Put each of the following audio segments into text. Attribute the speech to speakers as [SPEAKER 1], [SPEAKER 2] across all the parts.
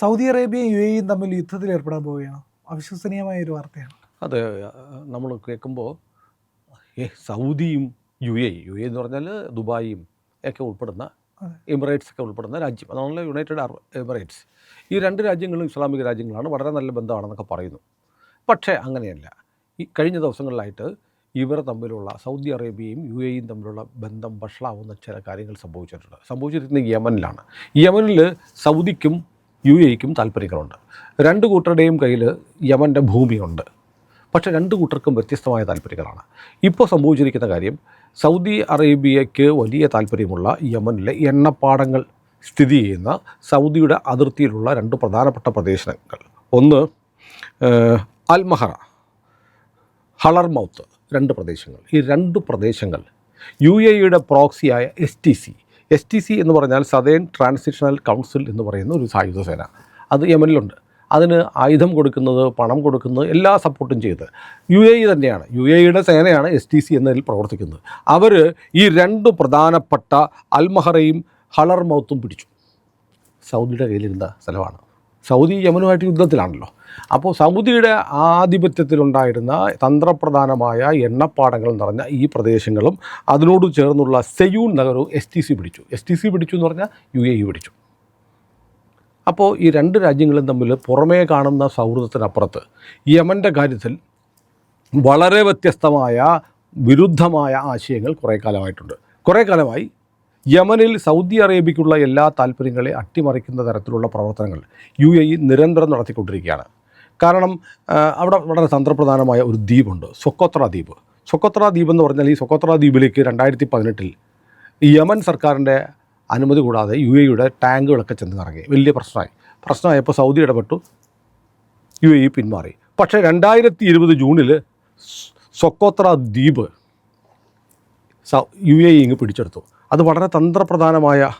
[SPEAKER 1] Saudi അറേബ്യയും U എയും തമ്മിൽ യുദ്ധത്തിൽ ഏർപ്പെടാൻ പോവുകയാണ്. അവിശ്വസനീയമായ ഒരു വാർത്തയാണ്.
[SPEAKER 2] അതെ നമ്മൾ കേൾക്കുമ്പോൾ സൗദിയും യു എ യു എ എന്ന് പറഞ്ഞാൽ ദുബായും ഒക്കെ ഉൾപ്പെടുന്ന. എമിറേറ്റ്സ് ഒക്കെ ഉൾപ്പെടുന്ന രാജ്യം. അതാണല്ലോ യുണൈറ്റഡ് അറബ് എമിറേറ്റ്സ്. ഈ രണ്ട് രാജ്യങ്ങളും ഇസ്ലാമിക രാജ്യങ്ങളാണ് വളരെ നല്ല ബന്ധമാണെന്നൊക്കെ പറയുന്നു. പക്ഷേ അങ്ങനെയല്ല. ഈ കഴിഞ്ഞ ദിവസങ്ങളിലായിട്ട് ഇവർ തമ്മിലുള്ള സൗദി അറേബ്യയും യു എയും തമ്മിലുള്ള ബന്ധം വഷളാവുന്ന ചില കാര്യങ്ങൾ സംഭവിച്ചിട്ടുണ്ട്. സംഭവിച്ചിരിക്കുന്നത് യമനിലാണ്. യമനിൽ സൗദിക്കും യു എക്കും താല്പര്യങ്ങളുണ്ട്. രണ്ട് കൂട്ടരുടെയും കയ്യിൽ യമന്റെ ഭൂമിയുണ്ട്. പക്ഷേ രണ്ട് കൂട്ടർക്കും വ്യത്യസ്തമായ താല്പര്യങ്ങളാണ്. ഇപ്പോൾ സംഭവിച്ചിരിക്കുന്ന കാര്യം സൗദി അറേബ്യയ്ക്ക് വലിയ താല്പര്യമുള്ള യമനിലെ എണ്ണപ്പാടങ്ങൾ സ്ഥിതി ചെയ്യുന്ന സൗദിയുടെ അതിർത്തിയിലുള്ള രണ്ട് പ്രധാനപ്പെട്ട പ്രദേശങ്ങൾ. ഒന്ന് അൽമഹറ ഹളർമൗത്ത് രണ്ട് പ്രദേശങ്ങൾ. ഈ രണ്ട് പ്രദേശങ്ങൾ യു എയുടെ പ്രോക്സിയായ S T C S T C എന്ന് പറഞ്ഞാൽ സദേൺ ട്രാൻസിഷണൽ കൗൺസിൽ എന്ന് പറയുന്ന ഒരു സായുധ സേന. അത് യമനിലുണ്ട്. അതിന് ആയുധം കൊടുക്കുന്നത് പണം കൊടുക്കുന്നത് എല്ലാ സപ്പോർട്ടും ചെയ്ത്. യു എ തന്നെയാണ്. യു എ ഇയുടെ സേനയാണ് എസ് ടി സി എന്നതിൽ പ്രവർത്തിക്കുന്നത്. അവർ ഈ രണ്ട് പ്രധാനപ്പെട്ട അൽമഹറയും ഹളർമൗത്തും പിടിച്ചു. സൗദിയുടെ കയ്യിലിരുന്ന സ്ഥലമാണ്. സൗദി യമനുമായിട്ട് യുദ്ധത്തിലാണല്ലോ. അപ്പോൾ സൗദിയുടെ ആധിപത്യത്തിലുണ്ടായിരുന്ന തന്ത്രപ്രധാനമായ എണ്ണപ്പാടങ്ങൾ നിറഞ്ഞ ഈ പ്രദേശങ്ങളും അതിനോട് ചേർന്നുള്ള സെയൂൺ നഗരവും എസ് ടി സി പിടിച്ചു. എസ് ടി സി പിടിച്ചു എന്ന് പറഞ്ഞാൽ യു എ ഇ പിടിച്ചു. അപ്പോൾ ഈ രണ്ട് രാജ്യങ്ങളും തമ്മിൽ പുറമേ കാണുന്ന സൗഹൃദത്തിനപ്പുറത്ത് യമന്റെ കാര്യത്തിൽ വളരെ വ്യത്യസ്തമായ വിരുദ്ധമായ ആശയങ്ങൾ കുറേ കാലമായിട്ടുണ്ട്. കുറേ കാലമായി യമനിൽ സൗദി അറേബ്യയ്ക്കുള്ള എല്ലാ താല്പര്യങ്ങളെ അട്ടിമറിക്കുന്ന തരത്തിലുള്ള പ്രവർത്തനങ്ങൾ യു എ ഇ നിരന്തരം നടത്തിക്കൊണ്ടിരിക്കുകയാണ്. കാരണം അവിടെ വളരെ തന്ത്രപ്രധാനമായ ഒരു ദ്വീപുണ്ട് സൊക്കോത്ര ദ്വീപ്. സൊക്കോത്ര ദ്വീപ് എന്ന് പറഞ്ഞാൽ ഈ സൊക്കോത്ര ദ്വീപിലേക്ക് രണ്ടായിരത്തി പതിനെട്ടിൽ യമൻ സർക്കാരിന്റെ അനുമതി കൂടാതെ യു എയുടെ ടാങ്കുകളൊക്കെ ചെന്ന് ഇറങ്ങി വലിയ പ്രശ്നമായി. പ്രശ്നമായപ്പോൾ സൗദി ഇടപെട്ടു. യു എ പിന്മാറി. പക്ഷേ രണ്ടായിരത്തി ഇരുപത് ജൂണിൽ സൊക്കോത്ര ദ്വീപ് യു എ ഇങ്ങ് പിടിച്ചെടുത്തു. അത് വളരെ തന്ത്രപ്രധാനമായ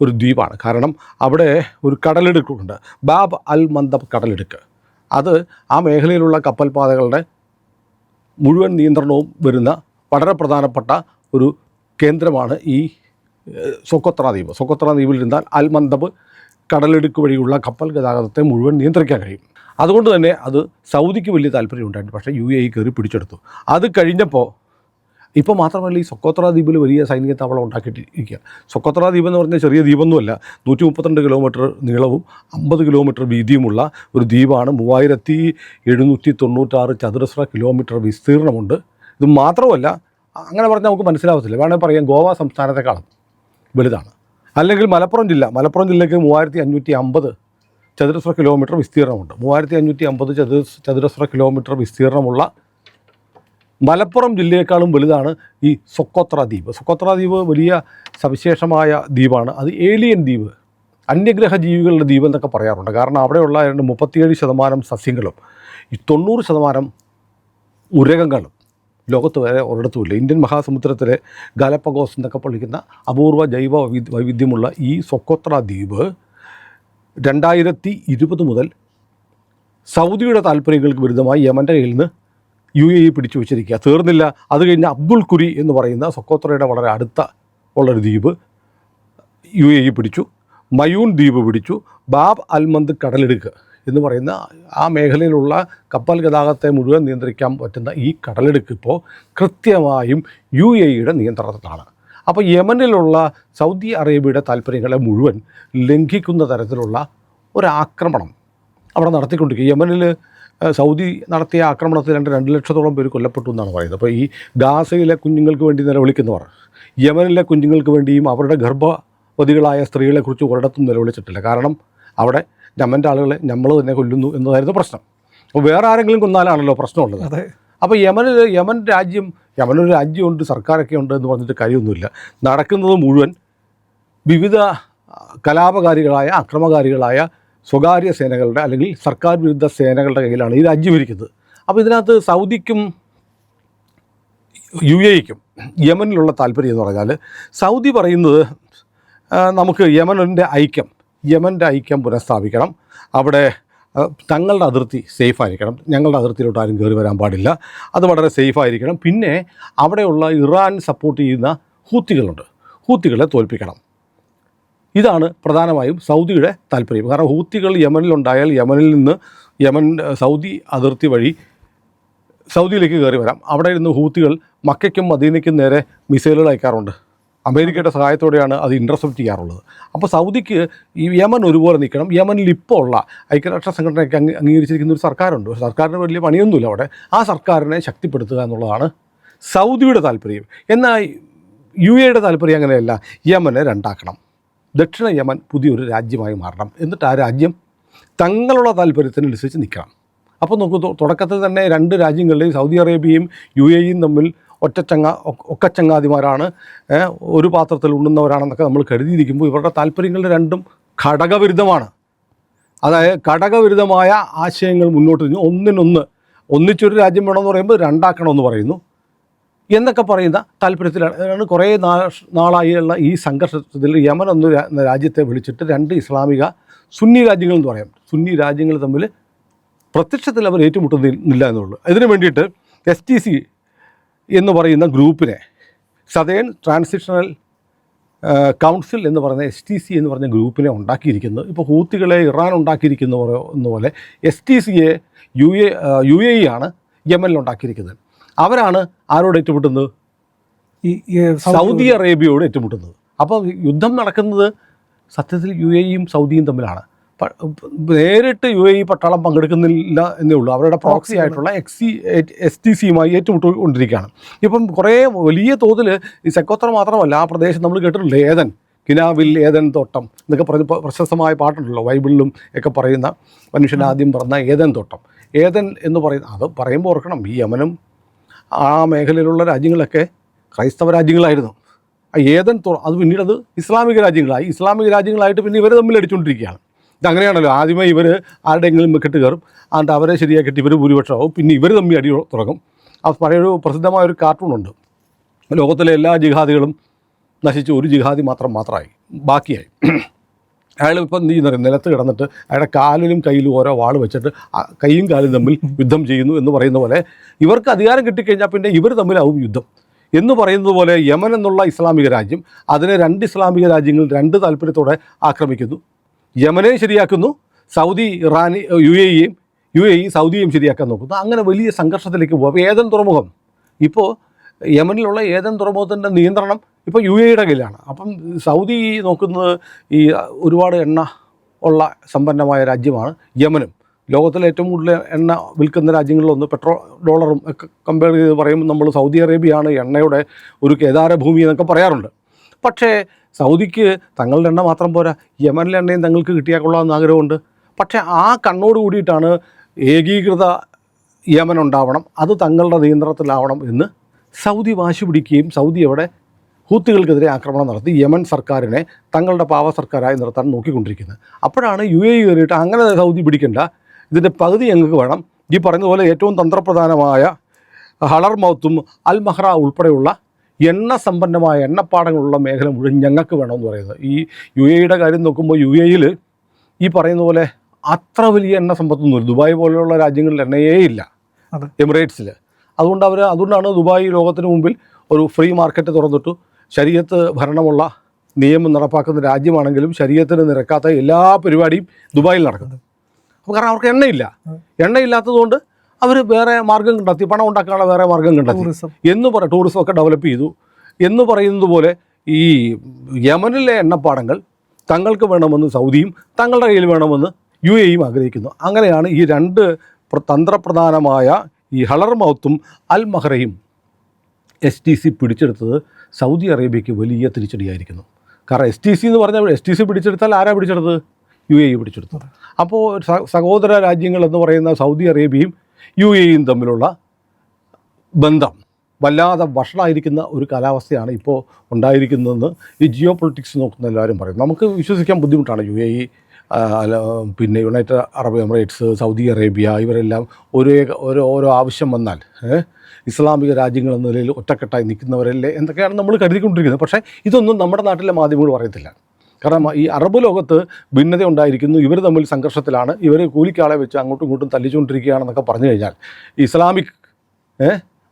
[SPEAKER 2] ഒരു ദ്വീപാണ്. കാരണം അവിടെ ഒരു കടലിടുക്കുണ്ട്. ബാബ് അൽ മന്ദബ് കടലിടുക്ക്. അത് ആ മേഖലയിലുള്ള കപ്പൽപാതകളുടെ മുഴുവൻ നിയന്ത്രണവും വരുന്ന വളരെ പ്രധാനപ്പെട്ട ഒരു കേന്ദ്രമാണ് ഈ സൊക്കോത്ര ദ്വീപ്. സൊക്കോത്ര ദ്വീപിൽ ഇരുന്നാൽ അൽ മന്ദബ് കടലിടുക്ക് വഴിയുള്ള കപ്പൽ ഗതാഗതത്തെ മുഴുവൻ നിയന്ത്രിക്കാൻ കഴിയും. അതുകൊണ്ട് തന്നെ അത് സൗദിക്ക് വലിയ താല്പര്യം ഉണ്ടായിരുന്നു പക്ഷേ യു എ ഇ കയറി പിടിച്ചെടുത്തു. അത് കഴിഞ്ഞപ്പോൾ ഇപ്പോൾ മാത്രമല്ല ഈ സൊക്കോത്ര ദ്വീപിൽ വലിയ സൈനിക താവളം ഉണ്ടാക്കിയിട്ടിരിക്കുക സൊക്കോത്ര ദ്വീപ് എന്ന് പറഞ്ഞാൽ ചെറിയ ദ്വീപൊന്നുമല്ല നൂറ്റി മുപ്പത്തിരണ്ട് കിലോമീറ്റർ നീളവും അമ്പത് കിലോമീറ്റർ വീതിയുമുള്ള ഒരു ദ്വീപാണ്. മൂവായിരത്തി എഴുന്നൂറ്റി തൊണ്ണൂറ്റാറ് ചതുരശ്ര കിലോമീറ്റർ വിസ്തീർണമുണ്ട്. ഇത് മാത്രമല്ല അങ്ങനെ പറഞ്ഞാൽ നമുക്ക് മനസ്സിലാവത്തില്ല. വേണമെങ്കിൽ പറയാം ഗോവ സംസ്ഥാനത്തെക്കാളും വലുതാണ്. അല്ലെങ്കിൽ മലപ്പുറം ജില്ല മലപ്പുറം ജില്ലയ്ക്ക് മൂവായിരത്തി അഞ്ഞൂറ്റി അമ്പത് ചതുരശ്ര കിലോമീറ്റർ വിസ്തീർണമുണ്ട്. മൂവായിരത്തി അഞ്ഞൂറ്റി അമ്പത് ചതുര ചതുരശ്ര കിലോമീറ്റർ വിസ്തീർണമുള്ള മലപ്പുറം ജില്ലയേക്കാളും വലുതാണ് ഈ സൊക്കോത്ര ദ്വീപ്. സൊക്കോത്ര ദ്വീപ് വലിയ സവിശേഷമായ ദ്വീപാണ്. അത് ഏലിയൻ ദ്വീപ്. അന്യഗ്രഹ ജീവികളുടെ ദ്വീപ് എന്നൊക്കെ പറയാറുണ്ട്. കാരണം അവിടെയുള്ള രണ്ട് മുപ്പത്തിയേഴ് ശതമാനം സസ്യങ്ങളും ഈ തൊണ്ണൂറ് ശതമാനം ഉരകങ്ങളും ലോകത്ത് വരെ ഒരിടത്തുമില്ല ഇന്ത്യൻ മഹാസമുദ്രത്തിലെ ഗാലപ്പഗോസ് എന്നൊക്കെ വിളിക്കുന്ന അപൂർവ ജൈവ വൈവിധ്യമുള്ള ഈ സൊക്കോത്ര ദ്വീപ് രണ്ടായിരത്തി ഇരുപത് മുതൽ സൗദിയുടെ താല്പര്യങ്ങൾക്ക് വിരുദ്ധമായി യമന്റെ കയ്യിൽ നിന്ന് യു എ പിടിച്ചു വെച്ചിരിക്കുക. തീർന്നില്ല. അത് കഴിഞ്ഞ് അബ്ദുൽ കുരി എന്ന് പറയുന്ന സൊക്കോത്രയുടെ വളരെ അടുത്ത ഉള്ളൊരു ദ്വീപ് യു എ പിടിച്ചു. മയൂൺ ദ്വീപ് പിടിച്ചു. ബാബ് അൽമന്ദ് കടലിടുക്ക് എന്ന് പറയുന്ന ആ മേഖലയിലുള്ള കപ്പൽ ഗതാഗതത്തെ മുഴുവൻ നിയന്ത്രിക്കാൻ പറ്റുന്ന ഈ കടലിടുക്ക് ഇപ്പോൾ കൃത്യമായും യു എ ഇയുടെ നിയന്ത്രണത്തിലാണ്. അപ്പോൾ യമനിലുള്ള സൗദി അറേബ്യയുടെ താല്പര്യങ്ങളെ മുഴുവൻ ലംഘിക്കുന്ന തരത്തിലുള്ള ഒരാക്രമണം അവിടെ നടത്തിക്കൊണ്ടിരിക്കുക. യമനിൽ സൗദി നടത്തിയ ആക്രമണത്തിൽ രണ്ട് രണ്ട് ലക്ഷത്തോളം പേര് കൊല്ലപ്പെട്ടു എന്നാണ് പറയുന്നത്. അപ്പോൾ ഈ ഗാസയിലെ കുഞ്ഞുങ്ങൾക്ക് വേണ്ടി നിലവിളിക്കുന്നവർ യമനിലെ കുഞ്ഞുങ്ങൾക്ക് വേണ്ടിയും അവരുടെ ഗർഭവതികളായ സ്ത്രീകളെക്കുറിച്ച് ഒരിടത്തും നിലവിളിച്ചിട്ടില്ല കാരണം അവിടെ ഞമ്മന്റെ ആളുകളെ നമ്മൾ തന്നെ കൊല്ലുന്നു എന്നതായിരുന്നു പ്രശ്നം. അപ്പോൾ വേറെ ആരെങ്കിലും കൊന്നാലാണല്ലോ പ്രശ്നമുള്ളത്.
[SPEAKER 1] അതെ.
[SPEAKER 2] അപ്പോൾ യമനിൽ യമൻ രാജ്യം യമനൊരു രാജ്യമുണ്ട് സർക്കാരൊക്കെ ഉണ്ട് എന്ന് പറഞ്ഞിട്ട് കാര്യമൊന്നുമില്ല. നടക്കുന്നത് മുഴുവൻ വിവിധ കലാപകാരികളായ അക്രമകാരികളായ സ്വകാര്യ സേനകളുടെ അല്ലെങ്കിൽ സർക്കാർ വിരുദ്ധ സേനകളുടെ കയ്യിലാണ് ഈ രാജ്യം ഇരിക്കുന്നത് അപ്പോൾ ഇതിനകത്ത് സൗദിക്കും യു എക്കും യമനിലുള്ള താല്പര്യം എന്ന് പറഞ്ഞാൽ സൗദി പറയുന്നത് നമുക്ക് യമനിന്റെ ഐക്യം യമന്റെ ഐക്യം പുനഃസ്ഥാപിക്കണം. അവിടെ തങ്ങളുടെ അതിർത്തി സേഫ് ആയിരിക്കണം ഞങ്ങളുടെ അതിർത്തിയിലോട്ട് ആരും കയറി വരാൻ പാടില്ല. അത് വളരെ സേഫ് ആയിരിക്കണം പിന്നെ അവിടെയുള്ള ഇറാൻ സപ്പോർട്ട് ചെയ്യുന്ന ഹൂത്തികളുണ്ട്. ഹൂത്തികളെ തോൽപ്പിക്കണം. ഇതാണ് പ്രധാനമായും സൗദിയുടെ താല്പര്യം. കാരണം ഹൂത്തികൾ യമനിലുണ്ടായാൽ യമനിൽ നിന്ന് യമൻ സൗദി അതിർത്തി വഴി സൗദിയിലേക്ക് കയറി വരാം. അവിടെ ഇരുന്ന് ഹൂത്തികൾ മക്കയ്ക്കും മദീനയ്ക്കും നേരെ മിസൈലുകൾ അയക്കാറുണ്ട്. അമേരിക്കയുടെ സഹായത്തോടെയാണ് അത് ഇന്റർസെപ്റ്റ് ചെയ്യാറുള്ളത്. അപ്പോൾ സൗദിക്ക് ഈ യമൻ ഒരുപോലെ നിൽക്കണം. യമനിൽ ഇപ്പോൾ ഉള്ള ഐക്യരാഷ്ട്ര സംഘടനയ്ക്ക് അംഗ അംഗീകരിച്ചിരിക്കുന്ന ഒരു സർക്കാരുണ്ട്. സർക്കാരിന് വലിയ പണിയൊന്നുമില്ല അവിടെ. ആ സർക്കാരിനെ ശക്തിപ്പെടുത്തുക എന്നുള്ളതാണ് സൗദിയുടെ താല്പര്യം. എന്നാൽ യു എയുടെ താല്പര്യം അങ്ങനെയല്ല. യമനെ രണ്ടാക്കണം. ദക്ഷിണ യമൻ പുതിയൊരു രാജ്യമായി മാറണം. എന്നിട്ട് ആ രാജ്യം തങ്ങളുടെ താല്പര്യത്തിനനുസരിച്ച് നിൽക്കണം. അപ്പോൾ നോക്കൂ തുടക്കത്തിൽ തന്നെ രണ്ട് രാജ്യങ്ങളിലെയും സൗദി അറേബ്യയും യു എയും തമ്മിൽ ഒറ്റച്ചങ്ങ ഒക്കച്ചങ്ങാതിമാരാണ്. ഒരു പാത്രത്തിൽ ഉണ്ണുന്നവരാണെന്നൊക്കെ നമ്മൾ കരുതിയിരിക്കുമ്പോൾ ഇവരുടെ താല്പര്യങ്ങൾ രണ്ടും ഘടകവിരുദ്ധമാണ്. അതായത് ഘടകവിരുദ്ധമായ ആശയങ്ങൾ മുന്നോട്ട് നിന്ന് ഒന്നിനൊന്ന് ഒന്നിച്ചൊരു രാജ്യം വേണമെന്ന് പറയുമ്പോൾ രണ്ടാക്കണമെന്ന് പറയുന്നു. എന്നൊക്കെ പറയുന്ന താല്പര്യത്തിലാണ്. കുറേ നാളായുള്ള ഈ സംഘർഷത്തിൽ യമൻ എന്ന രാജ്യത്തെ വിളിച്ചിട്ട് രണ്ട് ഇസ്ലാമിക സുന്നി രാജ്യങ്ങൾ എന്ന് പറയാം. സുന്നി രാജ്യങ്ങൾ തമ്മിൽ പ്രത്യക്ഷത്തിൽ അവർ ഏറ്റുമുട്ടുന്നില്ല എന്നുള്ളൂ. അതിന് വേണ്ടിയിട്ട് എസ് ടി സി എന്ന് പറയുന്ന ഗ്രൂപ്പിനെ സതേൺ ട്രാൻസിഷണൽ കൗൺസിൽ എന്ന് പറയുന്ന എസ് ടി സി എന്ന് പറഞ്ഞ ഗ്രൂപ്പിനെ ഉണ്ടാക്കിയിരിക്കുന്നത് ഇപ്പോൾ ഹൂത്തികളെ ഇറാൻ ഉണ്ടാക്കിയിരിക്കുന്ന പോലെ എസ് ടി സിയെ U A U A E ആണ് യമനിൽ ഉണ്ടാക്കിയിരിക്കുന്നത്. അവരാണ് ആരോട് ഏറ്റുമുട്ടുന്നത്?
[SPEAKER 1] ഈ
[SPEAKER 2] സൗദി അറേബ്യയോട് ഏറ്റുമുട്ടുന്നത്. അപ്പോൾ യുദ്ധം നടക്കുന്നത് സത്യത്തിൽ യു എ ഇയും സൗദിയും തമ്മിലാണ്. നേരിട്ട് യു എ ഇ പട്ടാളം പങ്കെടുക്കുന്നില്ല എന്നേ ഉള്ളൂ. അവരുടെ പ്രോക്സി ആയിട്ടുള്ള എക്സി എസ് ടി സിയുമായി ഏറ്റുമുട്ടിക്കൊണ്ടിരിക്കുകയാണ് ഇപ്പം കുറേ വലിയ തോതിൽ ഈ സെക്കോത്ര മാത്രമല്ല ആ പ്രദേശം നമ്മൾ കേട്ടിട്ടുണ്ട്. ഏതൻ കിനാവിൽ ഏതൻ തോട്ടം എന്നൊക്കെ പറഞ്ഞ പ്രശസ്തമായ പാട്ടുണ്ടല്ലോ ബൈബിളിലും ഒക്കെ പറയുന്ന മനുഷ്യൻ ആദ്യം പറഞ്ഞ ഏതൻ തോട്ടം. ഏതൻ എന്ന് പറയുന്ന അത് പറയുമ്പോൾ ഓർക്കണം ഈ യമനും ആ മേഖലയിലുള്ള രാജ്യങ്ങളൊക്കെ ക്രൈസ്തവ രാജ്യങ്ങളായിരുന്നു. ഏതൻ തുറ അത് പിന്നീട് ഇസ്ലാമിക രാജ്യങ്ങളായി. ഇസ്ലാമിക രാജ്യങ്ങളായിട്ട് പിന്നെ ഇവർ തമ്മിൽ അടിച്ചുകൊണ്ടിരിക്കുകയാണ് ഇതങ്ങനെയാണല്ലോ ആദ്യമേ ഇവർ ആരുടെയെങ്കിലും വിക്കറ്റ് കയറും. എന്നിട്ട് അവരെ ശരിയാക്കിയിട്ട് ഇവർ ഭൂരിപക്ഷമാവും. പിന്നെ ഇവർ തമ്മിൽ അടി തുടങ്ങും അത് പഴയൊരു പ്രസിദ്ധമായ ഒരു കാർട്ടൂണുണ്ട് ലോകത്തിലെ എല്ലാ ജിഹാദികളും നശിച്ച് ഒരു ജിഹാദി മാത്രം മാത്രമായി. ബാക്കിയായി. അയാൾ ഇപ്പം നീ നിലത്ത് കിടന്നിട്ട് അയാളുടെ കാലിലും കയ്യിലും ഓരോ വാൾ വെച്ചിട്ട് കൈയും കാലും തമ്മിൽ യുദ്ധം ചെയ്യുന്നു എന്ന് പറയുന്ന പോലെ ഇവർക്ക് അധികാരം കിട്ടിക്കഴിഞ്ഞാൽ പിന്നെ ഇവർ തമ്മിലാവും യുദ്ധം. എന്ന് പറയുന്നത് പോലെ യമൻ എന്നുള്ള ഇസ്ലാമിക രാജ്യം അതിനെ രണ്ട് ഇസ്ലാമിക രാജ്യങ്ങൾ രണ്ട് താല്പര്യത്തോടെ ആക്രമിക്കുന്നു. യമനെ ശരിയാക്കുന്നു സൗദി ഇറാനി യു എ ഇയും യു എ ഇ സൗദിയും ശരിയാക്കാൻ നോക്കുന്നു. അങ്ങനെ വലിയ സംഘർഷത്തിലേക്ക് പോകും ഏതൻ തുറമുഖം? ഇപ്പോൾ യമനിലുള്ള ഏതൻ തുറമുഖത്തിന്റെ നിയന്ത്രണം ഇപ്പോൾ യു എയുടെ കയ്യിലാണ് അപ്പം സൗദി നോക്കുന്നത് ഈ ഒരുപാട് എണ്ണ ഉള്ള സമ്പന്നമായ രാജ്യമാണ് യമനും. ലോകത്തിലെ ഏറ്റവും കൂടുതൽ എണ്ണ വിൽക്കുന്ന രാജ്യങ്ങളിലൊന്ന് പെട്രോൾ ഡോളറും ഒക്കെ കമ്പയർ ചെയ്ത് പറയുമ്പോൾ നമ്മൾ സൗദി അറേബ്യയാണ് എണ്ണയുടെ ഒരു കേദാര ഭൂമി എന്നൊക്കെ പറയാറുണ്ട്. പക്ഷേ സൗദിക്ക് തങ്ങളുടെ എണ്ണ മാത്രം പോരാ യമനിലെ എണ്ണയും തങ്ങൾക്ക് കിട്ടിയാൽ കൊള്ളാമെന്ന് ആഗ്രഹമുണ്ട്. പക്ഷേ ആ കണ്ണോട് കൂടിയിട്ടാണ് ഏകീകൃത യമൻ ഉണ്ടാവണം അത് തങ്ങളുടെ നിയന്ത്രണത്തിലാവണം എന്ന് സൗദി വാശി പിടിക്കുകയും സൗദി അവിടെ ഹൂത്തികൾക്കെതിരെ ആക്രമണം നടത്തി യമൻ സർക്കാരിനെ തങ്ങളുടെ പാവ സർക്കാരായി നിർത്താൻ നോക്കിക്കൊണ്ടിരിക്കുന്നത്. അപ്പോഴാണ് യു എ കയറിയിട്ട് അങ്ങനെ സൗദി പിടിക്കേണ്ട. ഇതിന്റെ പകുതി ഞങ്ങൾക്ക് വേണം. ഈ പറഞ്ഞതുപോലെ ഏറ്റവും തന്ത്രപ്രധാനമായ ഹളർ മൗത്തും അൽ മഹ്റ ഉൾപ്പെടെയുള്ള എണ്ണ സമ്പന്നമായ എണ്ണപ്പാടങ്ങളുള്ള മേഖല മുഴുവൻ ഞങ്ങൾക്ക് വേണമെന്ന് പറയുന്നത്. ഈ യു എയുടെ കാര്യം നോക്കുമ്പോൾ യു എയിൽ ഈ പറയുന്ന പോലെ അത്ര വലിയ എണ്ണ സമ്പത്തൊന്നുമില്ല. ദുബായ് പോലെയുള്ള രാജ്യങ്ങളിൽ എണ്ണയേ ഇല്ല. എമിറേറ്റ്സിൽ അതുകൊണ്ട് അവർ അതുകൊണ്ടാണ് ദുബായ് ലോകത്തിന് മുമ്പിൽ ഒരു ഫ്രീ മാർക്കറ്റ് തുറന്നിട്ടു. ശരീരത്ത് ഭരണമുള്ള നിയമം നടപ്പാക്കുന്ന രാജ്യമാണെങ്കിലും ശരീരത്തിന് നിരക്കാത്ത എല്ലാ പരിപാടിയും ദുബായിൽ നടക്കുന്നത്. അപ്പോൾ കാരണം അവർക്ക് എണ്ണയില്ല. എണ്ണയില്ലാത്തതുകൊണ്ട് അവർ വേറെ മാർഗം കണ്ടെത്തി പണം ഉണ്ടാക്കാനുള്ള വേറെ മാർഗം കണ്ടെത്തി. എന്ന് പറ ടൂറിസം ഒക്കെ ഡെവലപ്പ് ചെയ്തു. എന്ന് പറയുന്നത് പോലെ ഈ യമനിലെ എണ്ണപ്പാടങ്ങൾ തങ്ങൾക്ക് വേണമെന്ന് സൗദിയും തങ്ങളുടെ കയ്യിൽ വേണമെന്ന് യു എയും ആഗ്രഹിക്കുന്നു. അങ്ങനെയാണ് ഈ രണ്ട് തന്ത്രപ്രധാനമായ ഈ ഹളർ മൗത്തും അൽ മഹ്റയും എസ് ടി സി പിടിച്ചെടുത്തത് സൗദി അറേബ്യയ്ക്ക് വലിയ തിരിച്ചടിയായിരിക്കുന്നു. കാരണം എസ് ടി സി എന്ന് പറഞ്ഞാൽ എസ് ടി സി പിടിച്ചെടുത്താൽ ആരാ പിടിച്ചെടുത്തത്? യു എ ഇ പിടിച്ചെടുത്തു അപ്പോൾ സഹോദര രാജ്യങ്ങൾ എന്ന് പറയുന്ന സൗദി അറേബ്യയും യു എയും തമ്മിലുള്ള ബന്ധം വല്ലാതെ വഷളായിരിക്കുന്ന ഒരു കാലാവസ്ഥയാണ് ഇപ്പോൾ ഉണ്ടായിരിക്കുന്നതെന്ന് ഈ ജിയോ പൊളിറ്റിക്സ് നോക്കുന്ന എല്ലാവരും പറയും. നമുക്ക് വിശ്വസിക്കാൻ ബുദ്ധിമുട്ടാണ് യു എ ഇ അല്ല, പിന്നെ United Arab Emirates Saudi Arabia ഇവരെല്ലാം ഒരേ ഒരു ഓരോ ആവശ്യം വന്നാൽ ഇസ്ലാമിക രാജ്യങ്ങൾ എന്ന നിലയിൽ ഒറ്റക്കെട്ടായി നിൽക്കുന്നവരല്ലേ എന്തൊക്കെയാണ് നമ്മൾ കരുതിക്കൊണ്ടിരിക്കുന്നത്. പക്ഷേ ഇതൊന്നും നമ്മുടെ നാട്ടിലെ മാധ്യമങ്ങൾ പറയത്തില്ല. കാരണം ഈ അറബ് ലോകത്ത് ഭിന്നത ഉണ്ടായിരിക്കുന്നു. ഇവർ തമ്മിൽ സംഘർഷത്തിലാണ്. ഇവർ കൂലിക്കാളെ വെച്ച് അങ്ങോട്ടും ഇങ്ങോട്ടും തല്ലിച്ചുകൊണ്ടിരിക്കുകയാണെന്നൊക്കെ പറഞ്ഞു കഴിഞ്ഞാൽ ഇസ്ലാമിക്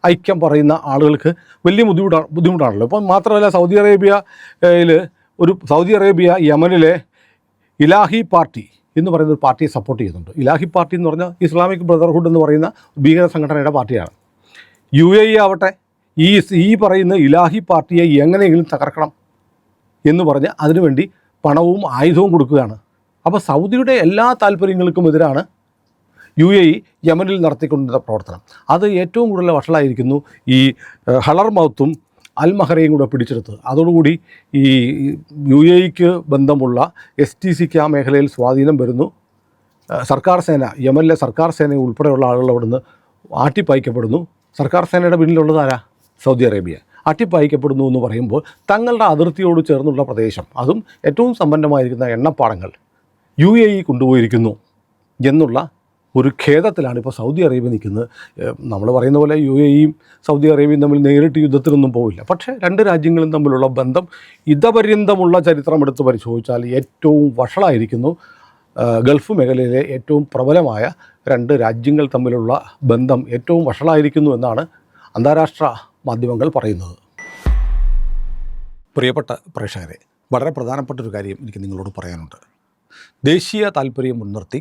[SPEAKER 2] ഐക്യം പറയുന്ന ആളുകൾക്ക് വലിയ ബുദ്ധിമുട്ടാണ് ബുദ്ധിമുട്ടാണല്ലോ. ഇപ്പം മാത്രമല്ല സൗദി അറേബ്യയിൽ ഒരു സൗദി അറേബ്യ യമനിലെ ഇലാഹി പാർട്ടി എന്ന് പറയുന്ന ഒരു പാർട്ടിയെ സപ്പോർട്ട് ചെയ്യുന്നുണ്ട്. ഇലാഹി പാർട്ടി എന്ന് പറഞ്ഞാൽ ഇസ്ലാമിക് ബ്രദർഹുഡ് എന്ന് പറയുന്ന ഭീകര സംഘടനയുടെ പാർട്ടിയാണ്. യു എ ആവട്ടെ ഈ ഈ പറയുന്ന ഇലാഹി പാർട്ടിയെ എങ്ങനെയെങ്കിലും തകർക്കണം എന്ന് പറഞ്ഞ് അതിനുവേണ്ടി പണവും ആയുധവും കൊടുക്കുകയാണ്. അപ്പോൾ സൗദിയുടെ എല്ലാ താല്പര്യങ്ങൾക്കും എതിരാണ് യു എ ഇ യമനിൽ നടത്തിക്കൊണ്ടിരുന്ന പ്രവർത്തനം. അത് ഏറ്റവും കൂടുതൽ വഷളായിരിക്കുന്നു ഈ ഹളർ മൗത്തും അൽ മഹറയും കൂടെ പിടിച്ചെടുത്ത് അതോടുകൂടി ഈ യു എ ഇക്ക് ബന്ധമുള്ള എസ് ടി സിക്ക് ആ മേഖലയിൽ സ്വാധീനം വരുന്നു. സർക്കാർ സേന യമനിലെ സർക്കാർ സേന ഉൾപ്പെടെയുള്ള ആളുകൾ അവിടുന്ന് ആട്ടിപ്പായിക്കപ്പെടുന്നു. സർക്കാർ സേനയുടെ പിന്നിലുള്ളത് ആരാ? Saudi Arabia. അട്ടിപ്പായിക്കപ്പെടുന്നു എന്ന് പറയുമ്പോൾ തങ്ങളുടെ അതിർത്തിയോട് ചേർന്നുള്ള പ്രദേശം. അതും ഏറ്റവും സമ്പന്നമായിരിക്കുന്ന എണ്ണപ്പാടങ്ങൾ യു എ ഇ കൊണ്ടുപോയിരിക്കുന്നു എന്നുള്ള ഒരു ഖേദത്തിലാണ് ഇപ്പോൾ സൗദി അറേബ്യ നിൽക്കുന്നത്. നമ്മൾ പറയുന്ന പോലെ യു എ ഇയും സൗദി അറേബ്യയും തമ്മിൽ നേരിട്ട് യുദ്ധത്തിനൊന്നും പോവില്ല. പക്ഷേ രണ്ട് രാജ്യങ്ങളും തമ്മിലുള്ള ബന്ധം ഇതപര്യന്തമുള്ള ചരിത്രം എടുത്ത് പരിശോധിച്ചാൽ ഏറ്റവും വഷളായിരിക്കുന്നു. ഗൾഫ് മേഖലയിലെ ഏറ്റവും പ്രബലമായ രണ്ട് രാജ്യങ്ങൾ തമ്മിലുള്ള ബന്ധം ഏറ്റവും വഷളായിരിക്കുന്നു എന്നാണ് അന്താരാഷ്ട്ര മാധ്യമങ്ങൾ പറയുന്നത്. പ്രിയപ്പെട്ട പ്രേക്ഷകരെ വളരെ പ്രധാനപ്പെട്ട ഒരു കാര്യം എനിക്ക് നിങ്ങളോട് പറയാനുണ്ട്. ദേശീയ താല്പര്യം മുൻനിർത്തി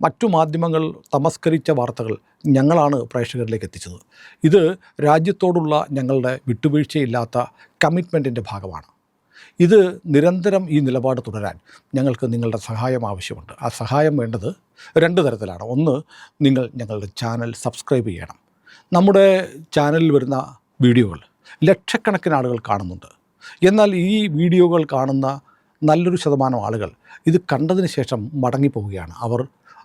[SPEAKER 2] മറ്റു മാധ്യമങ്ങൾ തമസ്കരിച്ച വാർത്തകൾ ഞങ്ങളാണ് പ്രേക്ഷകരിലേക്ക് എത്തിച്ചത്. ഇത് രാജ്യത്തോടുള്ള ഞങ്ങളുടെ വിട്ടുവീഴ്ചയില്ലാത്ത കമ്മിറ്റ്മെന്റിന്റെ ഭാഗമാണ്. ഇത് നിരന്തരം ഈ നിലപാട് തുടരാൻ ഞങ്ങൾക്ക് നിങ്ങളുടെ സഹായം ആവശ്യമുണ്ട്. ആ സഹായം വേണ്ടത് രണ്ട് തരത്തിലാണ്. ഒന്ന് നിങ്ങൾ ഞങ്ങളുടെ ചാനൽ സബ്സ്ക്രൈബ് ചെയ്യണം. നമ്മുടെ ചാനലിൽ വരുന്ന വീഡിയോകൾ ലക്ഷക്കണക്കിന് ആളുകൾ കാണുന്നുണ്ട്. എന്നാൽ ഈ വീഡിയോകൾ കാണുന്ന നല്ലൊരു ശതമാനം ആളുകൾ ഇത് കണ്ടതിന് ശേഷം മടങ്ങിപ്പോവുകയാണ്. അവർ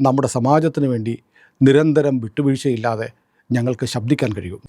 [SPEAKER 2] നമ്മുടെ സമാജത്തിന് വേണ്ടി നിരന്തരം വിട്ടുവീഴ്ചയില്ലാതെ ഞങ്ങൾക്ക് ശബ്ദിക്കാൻ കഴിയും.